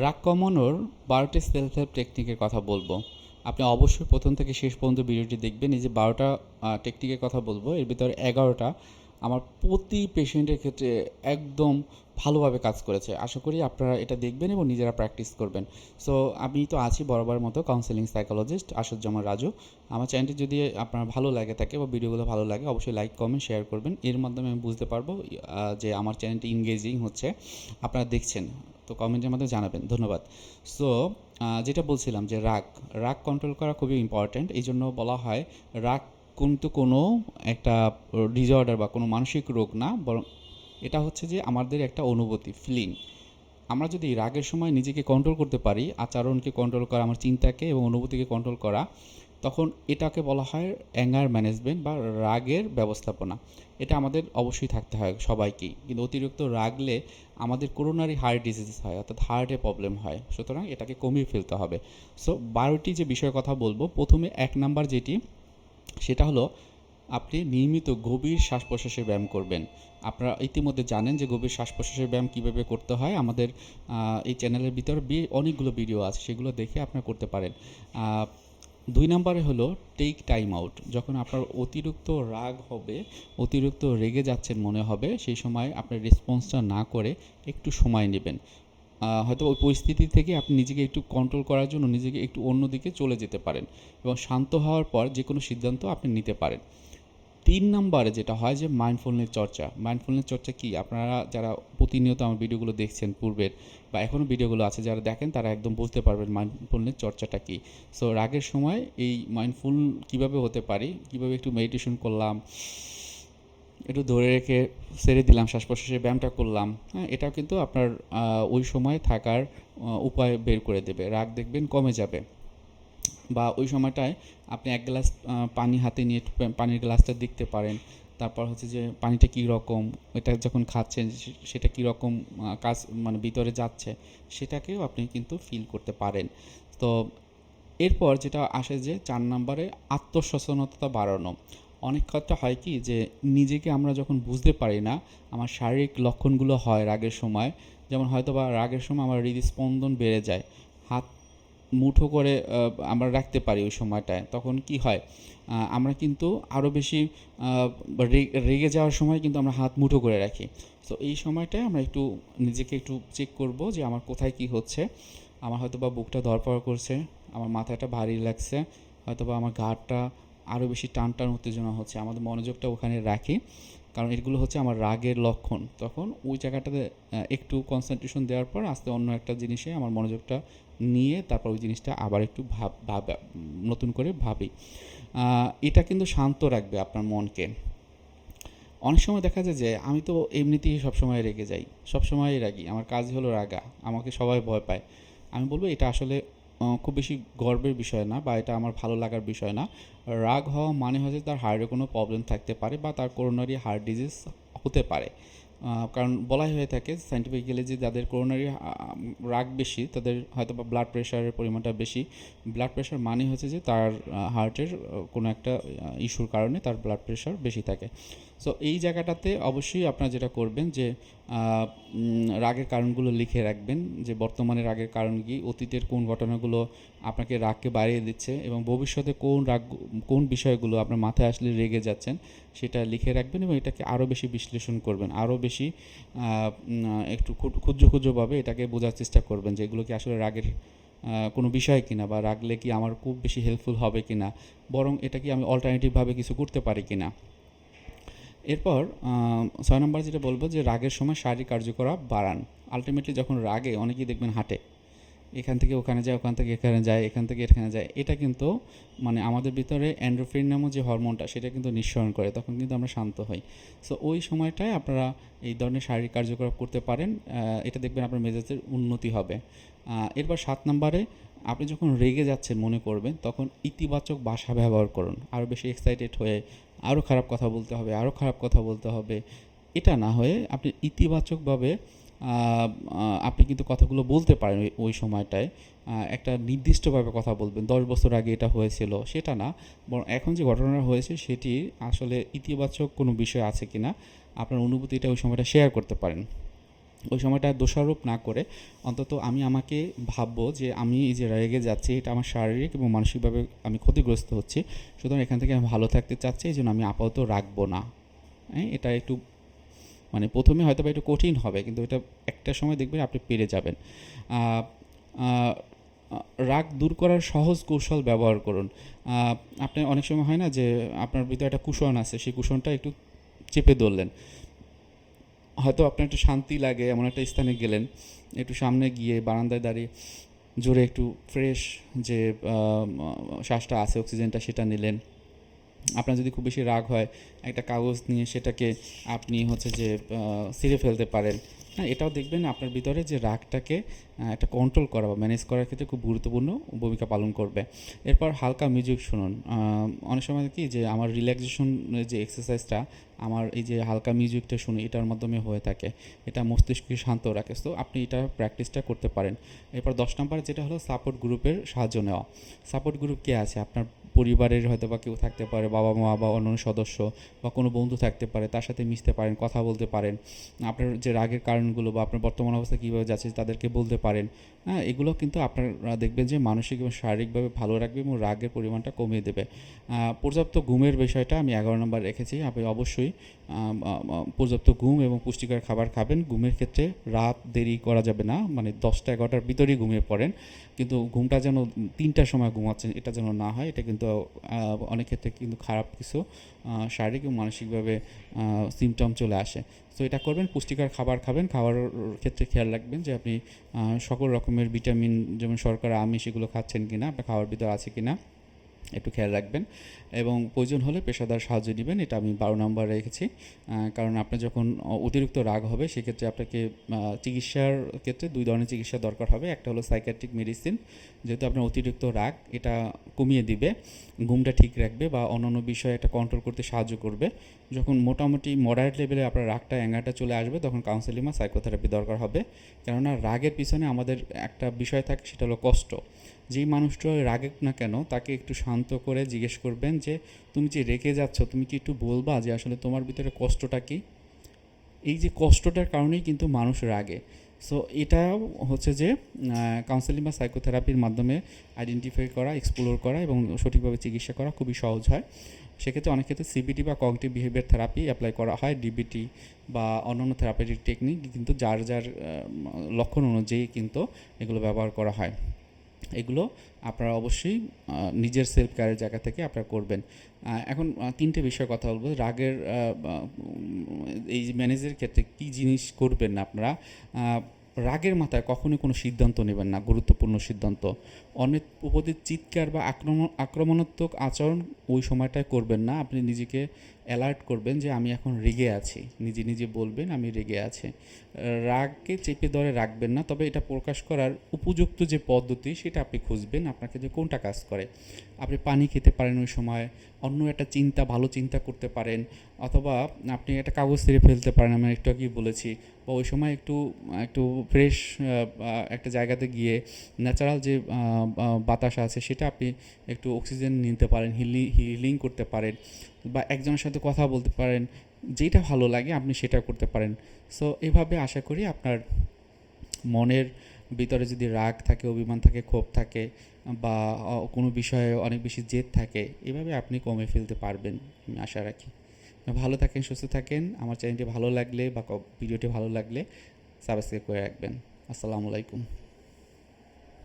রাগ কমানোর বারোটি সেলফ হেল্প টেকনিকের কথা বলব। আপনি অবশ্যই প্রথম থেকে শেষ পর্যন্ত ভিডিওটি দেখবেন, এই যে বারোটা টেকনিকের কথা বলব, এর ভিতরে এগারোটা আমার প্রতি পেশেন্টের ক্ষেত্রে একদম ভালোভাবে কাজ করেছে। আশা করি আপনারা এটা দেখবেন এবং নিজেরা প্র্যাকটিস করবেন। সো আমি তো আছি বরাবর মতো কাউন্সেলিং সাইকোলজিস্ট আসাদুজ্জামান রাজু। আমার চ্যানেলটি যদি আপনার ভালো লাগে, থাকে বা ভিডিওগুলো ভালো লাগে, অবশ্যই লাইক কমেন্ট শেয়ার করবেন। এর মাধ্যমে আমি বুঝতে পারব যে আমার চ্যানেলটি ইংগেজিং হচ্ছে। আপনারা দেখছেন, তো কমেন্টের মাধ্যমে জানাবেন। ধন্যবাদ। সো যেটা বলছিলাম যে রাগ রাগ কন্ট্রোল করা খুবই ইম্পর্ট্যান্ট এই জন্য বলা হয় রাগ কিন্তু কোনো একটা ডিসঅর্ডার বা কোনো মানসিক রোগ না, বরং এটা হচ্ছে যে আমাদের একটা অনুভূতি ফিলিং আমরা যদি রাগের সময় নিজেকে কন্ট্রোল করতে পারি, আচরণকে কন্ট্রোল করা, আমার চিন্তাকে এবং অনুভূতিকে কন্ট্রোল করা, তখন এটাকে বলা হয় অ্যাঙ্গার ম্যানেজমেন্ট বা রাগের ব্যবস্থাপনা। এটা আমাদের অবশ্যই থাকতে হয় সবাইকেই। কিন্তু অতিরিক্ত রাগলে আমাদের করোনারি হার্ট ডিজিজ হয়, অর্থাৎ হার্টে প্রবলেম হয়। সুতরাং এটাকে কমিয়ে ফেলতে হবে। সো বারোটি যে বিষয়ের কথা বলব, প্রথমে এক নাম্বার যেটি সেটা হলো, আপনি নিয়মিত গভীর শ্বাস প্রশ্বাসের ব্যায়াম করবেন। আপনারা ইতিমধ্যে জানেন যে গভীর শ্বাস প্রশ্বাসের ব্যায়াম কীভাবে করতে হয়। আমাদের এই চ্যানেলের ভিতরে অনেকগুলো ভিডিও আছে, সেগুলো দেখে আপনারা করতে পারেন। দুই নম্বরে হলো টেক টাইম আউট যখন আপনার অতিরিক্ত রাগ হবে, অতিরিক্ত রেগে যাচ্ছেন মনে হবে, সেই সময় আপনার রেসপন্সটা না করে একটু সময় নেবেন। হয়তো ওই পরিস্থিতি থেকে আপনি নিজেকে একটু কন্ট্রোল করার জন্য নিজেকে একটু অন্যদিকে চলে যেতে পারেন এবং শান্ত হওয়ার পর যে কোনো সিদ্ধান্ত আপনি নিতে পারেন। তিন নম্বরে যেটা হয় যে মাইন্ডফুলনেস চর্চা। মাইন্ডফুলনেস চর্চা কি? আপনারা যারা প্রতিনিয়ত আমার ভিডিওগুলো দেখছেন পূর্বের বা এখনও ভিডিওগুলো আছে যারা দেখেন তারা একদম বুঝতে পারবেন মাইন্ডফুলনেস চর্চাটা কি। সো রাগের সময় এই মাইন্ডফুল কীভাবে হতে পারি? কীভাবে একটু মেডিটেশন করলাম? একটু ধরে রেখে ছেড়ে দিলাম শ্বাস প্রশ্বাসের ব্যায়ামটা করলাম। হ্যাঁ এটাও কিন্তু আপনার ওই সময় থাকার উপায় বের করে দেবে। রাগ দেখবেন কমে যাবে। বা ওই সময়টায় আপনি এক গ্লাস পানি হাতে নিয়ে পানির গ্লাসটা দেখতে পারেন। তারপর হচ্ছে যে পানিটা কী রকম, এটা যখন খাচ্ছেন সেটা কী রকম কাজ মানে ভিতরে যাচ্ছে, সেটাকেও আপনি কিন্তু ফিল করতে পারেন। তো এরপর যেটা আসে যে চার নম্বরে আত্মসচেতনতা বাড়ানো। অনেক ক্ষেত্রে হয় কি যে নিজেকে আমরা যখন বুঝতে পারি না, আমার শারীরিক লক্ষণগুলো হয় রাগের সময়। যেমন হয়তো বা রাগের সময় আমার হৃদস্পন্দন বেড়ে যায়। হাত মুঠো করে আমরা রাখতে পারি ওই সময়টায়। তখন কি হয়? আমরা কিন্তু আরও বেশি রেগে যাওয়ার সময় কিন্তু আমরা হাত মুঠো করে রাখি। তো এই সময়টায় আমরা একটু নিজেকে একটু চেক করব যে আমার কোথায় কি হচ্ছে। আমার হয়তো বা বুকটা ধরপড় করছে, আমার মাথাটা ভারী লাগছে হয়তো বা আমার ঘাড়টা আরও বেশি টান টান উত্তেজনা হচ্ছে। আমাদের মনোযোগটা ওখানে রাখি। কারণ এগুলো হচ্ছে আমার রাগের লক্ষণ। তখন ওই জায়গাটাতে একটু কনসেন্ট্রেশন দেওয়ার পর আস্তে অন্য একটা জিনিসে আমার মনোযোগটা নিয়ে তারপর ওই জিনিসটা আবার একটু ভাব নতুন করে ভাবি। এটা কিন্তু শান্ত রাখবে আপনার মনকে। অনেক সময় দেখা যায় যে, আমি তো এমনিতেই সবসময় রেগে যাই সবসময় রাগি। আমার কাজ হলো রাগা। আমাকে সবাই ভয় পায়। আমি বলব এটা আসলে খুব বেশি গর্বের বিষয় না বা এটা আমার ভালো লাগার বিষয় না। রাগ হওয়া মানে হচ্ছে তার হার্টে কোনো প্রবলেম থাকতে পারে বা তার করোনারি হার্ট ডিজিজ হতে পারে। কারণ বলাই হয়ে থাকে সাইন্টিফিক্যালি যে যাদের করোনারি রাগ বেশি তাদের হয়তো বা ব্লাড প্রেশারের পরিমাণটা বেশি। ব্লাড প্রেশার মানে হচ্ছে যে তার হার্টের কোনো একটা ইস্যুর কারণে তার ব্লাড প্রেশার বেশি থাকে। সো এই জায়গাটাতে অবশ্যই আপনারা যেটা করবেন যে রাগের কারণগুলো লিখে রাখবেন যে, বর্তমানে রাগের কারণ কি, অতীতের কোন ঘটনাগুলো আপনাকে রাগকে বাড়িয়ে দিচ্ছে এবং ভবিষ্যতে কোন রাগ, কোন বিষয়গুলো আপনার মাথায় আসলে রেগে যাচ্ছেন সেটা লিখে রাখবেন এবং এটাকে আরও বেশি বিশ্লেষণ করবেন। আরও বেশি একটু ক্ষুদ্র ক্ষুদ্র ক্ষুদ্রভাবে এটাকে বোঝার চেষ্টা করবেন যে, এগুলো কি আসলে রাগের কোনো বিষয় কিনা বা রাগলে কি আমার খুব বেশি হেল্পফুল হবে কিনা, বরং এটা কি আমি অল্টারনেটিভভাবে কিছু করতে পারি কিনা। এরপর ছয় নম্বর যেটা বলব যে রাগের সময় শারীরিক কার্যকলাপ বাড়ান। আলটিমেটলি যখন রাগে অনেকেই দেখবেন হাঁটে। এখান থেকে ওখানে যায়, ওখান থেকে এখানে যায়, এখান থেকে এখানে যায়। এটা কিন্তু মানে আমাদের ভিতরে অ্যান্ড্রোফিন নামক যে হরমোনটা সেটা কিন্তু নিঃসরণ করে, তখন কিন্তু আমরা শান্ত হই। সো ওই সময়টায় আপনারা এই ধরনের শারীরিক কার্যকলাপ করতে পারেন। এটা দেখবেন আপনার মেজাজের উন্নতি হবে। এরপর সাত নম্বরে আপনি যখন রেগে যাচ্ছেন মনে করবেন, তখন ইতিবাচক ভাষা ব্যবহার করুন। আরও বেশি এক্সাইটেড হয়ে আরও খারাপ কথা বলতে হবে আরও খারাপ কথা বলতে হবে। এটা না হয়ে আপনি ইতিবাচকভাবে আপনি কিন্তু কথাগুলো বলতে পারেন ওই- ওই সময়টায়। একটা নির্দিষ্টভাবে কথা বলবেন, দশ বছর আগে এটা হয়েছিল, সেটা না। বরং এখন যে ঘটনাটা হয়েছে, সেটি আসলে ইতিবাচক কোনো বিষয় আছে কি না আপনার অনুভূতিটা ওই সময়টা শেয়ার করতে পারেন। ওই সময়টা দোষারোপ না করে অন্তত আমি আমাকে ভাববো যে আমি এই যে রেগে যাচ্ছি এটা আমার শারীরিক এবং মানসিকভাবে আমি ক্ষতিগ্রস্ত হচ্ছি। সুতরাং এখান থেকে আমি ভালো থাকতে চাচ্ছি এই জন্য আমি আপাতত রাখব না। হ্যাঁ এটা একটু মানে প্রথমে হয়তো বা একটু কঠিন হবে কিন্তু এটা একটা সময় দেখবেন আপনি পেরে যাবেন। রাগ দূর করার সহজ কৌশল ব্যবহার করুন। আহ, আপনি অনেক সময় হয় না যে আপনার ভিতরে একটা কুশন আছে সেই কুশনটা একটু চেপে ধরলেন। হয়তো আপনার একটু শান্তি লাগে, এমন একটা স্থানে গেলেন। একটু সামনে গিয়ে বারান্দায় দাঁড়িয়ে জোরে একটু ফ্রেশ যে শ্বাসটা আছে অক্সিজেনটা সেটা নিলেন। আপনার যদি খুব বেশি রাগ হয়, একটা কাগজ নিয়ে সেটাকে আপনি হচ্ছে যে ছিঁড়ে ফেলতে পারেন। হ্যাঁ এটাও দেখবেন আপনার ভিতরে যে রাগটাকে একটা কন্ট্রোল করা বা ম্যানেজ করার ক্ষেত্রে খুব গুরুত্বপূর্ণ ভূমিকা পালন করবে। এরপর হালকা মিউজিক শুনুন। অনেক সময় কি যে আমার রিল্যাক্সেশন যে এক্সারসাইজটা আমার এই যে হালকা মিউজিকটা শুনি, এটার মাধ্যমে হয়ে থাকে। এটা মস্তিষ্ককে শান্ত রাখে। তো আপনি এটা প্র্যাকটিসটা করতে পারেন। এরপর দশ নম্বর যেটা হলো সাপোর্ট গ্রুপের সাহায্য নেওয়া। সাপোর্ট গ্রুপ কে আছে? আপনার পরিবারের হয়তো বা কেউ থাকতে পারে, বাবা মা বা অন্য সদস্য বা কোনো বন্ধু থাকতে পারে, তার সাথে মিশতে পারেন, কথা বলতে পারেন। আপনার যে রাগের কারণগুলো বা আপনার বর্তমান অবস্থা কীভাবে যাচ্ছে তাদেরকে বলতে পারেন। হ্যাঁ এগুলো কিন্তু আপনারা দেখবেন যে মানসিক এবং শারীরিকভাবে ভালো রাখবে এবং রাগের পরিমাণটা কমিয়ে দেবে। পর্যাপ্ত ঘুমের বিষয়টা আমি এগারো নম্বর রেখেছি। আপনি অবশ্যই পর্যাপ্ত ঘুম এবং পুষ্টিকর খাবার খাবেন। ঘুমের ক্ষেত্রে রাত দেরি করা যাবে না মানে দশটা এগারোটার ভিতরেই ঘুমিয়ে পড়েন। কিন্তু ঘুমটা যেন তিনটার সময় ঘুমাচ্ছেন, এটা যেন না হয়, এটা কিন্তু আহ, অনেক ক্ষেত্রে কিন্তু খারাপ কিছু শারীরিক এবং মানসিকভাবে সিমটম চলে আসে। তো এটা করবেন পুষ্টিকর খাবার খাবেন খাওয়ার ক্ষেত্রে খেয়াল রাখবেন যে আপনি সকল রকমের ভিটামিন যেমন শর্করা আমিষ এগুলো খাচ্ছেন কিনা বা খাওয়ার ভিতর আছে কিনা। একটু খেয়াল রাখবেন এবং প্রয়োজন হলে পেশাদার সাহায্য নেবেন, এটা আমি বারো নম্বর রেখেছি। কারণ আপনার যখন অতিরিক্ত রাগ হবে, সেক্ষেত্রে আপনাকে চিকিৎসার ক্ষেত্রে দুই ধরনের চিকিৎসা দরকার হবে। একটা হলো সাইকিয়াট্রিক মেডিসিন যেহেতু আপনার অতিরিক্ত রাগ, এটা কমিয়ে দিবে, ঘুমটা ঠিক রাখবে বা অন্যান্য বিষয়ে একটা কন্ট্রোল করতে সাহায্য করবে। যখন মোটামুটি মডারেট লেভেলে আপনার রাগটা অ্যাঙ্গারটা চলে আসবে, তখন কাউন্সেলিং বা সাইকোথেরাপি দরকার হবে। কেননা রাগের পিছনে আমাদের একটা বিষয় থাকে, সেটা হলো কষ্ট। যেই মানুষটা রাগে না কেন, তাকে একটু শান্ত করে জিজ্ঞেস করবেন যে, তুমি যে রেগে যাচ্ছ, তুমি কি একটু বলবা যে আসলে তোমার ভিতরে কষ্টটা কি? এই যে কষ্টটার কারণেই কিন্তু মানুষ রাগে। সো এটা হচ্ছে যে কাউন্সেলিং বা সাইকোথেরাপির মাধ্যমে আইডেন্টিফাই করা এক্সপ্লোর করা এবং সঠিকভাবে চিকিৎসা করা খুবই সহজ হয়। সেক্ষেত্রে অনেক ক্ষেত্রে সিবিটি বা কগনিটিভ বিহেভিয়ার থেরাপি অ্যাপ্লাই করা হয়। ডিবিটি বা অন্যান্য থেরাপিটিক টেকনিক কিন্তু যার যার লক্ষণ অনুযায়ী কিন্তু এগুলো ব্যবহার করা হয়। এগুলো আপনারা অবশ্যই নিজের সেলফ কেয়ারের জায়গা থেকে আপনারা করবেন। এখন তিনটে বিষয়ে কথা বলব। রাগের এই ম্যানেজের ক্ষেত্রে কী জিনিস করবেন আপনারা? রাগের মাথায় কখনোই কোনো সিদ্ধান্ত নেবেন না, গুরুত্বপূর্ণ সিদ্ধান্ত। অনেক উপদের চিৎকার বা আক্রমণ, আক্রমণাত্মক আচরণ ওই সময়টায় করবেন না। আপনি নিজেকে অ্যালার্ট করবেন যে আমি এখন রেগে আছি। নিজে নিজে বলবেন, আমি রেগে আছি। রাগকে চেপে ধরে রাখবেন না, তবে এটা প্রকাশ করার উপযুক্ত যে পদ্ধতি, সেটা আপনি খুঁজবেন আপনাকে যে কোনটা কাজ করে। আপনি পানি খেতে পারেন ওই সময়, অন্য একটা চিন্তা, ভালো চিন্তা করতে পারেন, অথবা আপনি একটা কাগজ ছেড়ে ফেলতে পারেন, আমি একটু আগেই বলেছি, বা ওই সময় একটু একটু ফ্রেশ একটা জায়গাতে গিয়ে ন্যাচারাল যে বাতাস আছে, সেটা আপনি একটু অক্সিজেন নিতে পারেন হিলি হিলিং করতে পারেন। বা একজনের সাথে কথা বলতে পারেন যেটা ভালো লাগে আপনি সেটা করতে পারেন। সো এভাবে আশা করি আপনার মনের ভিতরে যদি রাগ থাকে, অভিমান থাকে, ক্ষোভ থাকে, বা কোনো বিষয়ে অনেক বেশি জেদ থাকে, এভাবে আপনি কমে ফেলতে পারবেন, আমি আশা রাখি। ভালো থাকেন, সুস্থ থাকেন। আমার চ্যানেলটি ভালো লাগলে বা ভিডিওটি ভালো লাগলে সাবস্ক্রাইব করে রাখবেন। আসসালামু আলাইকুম।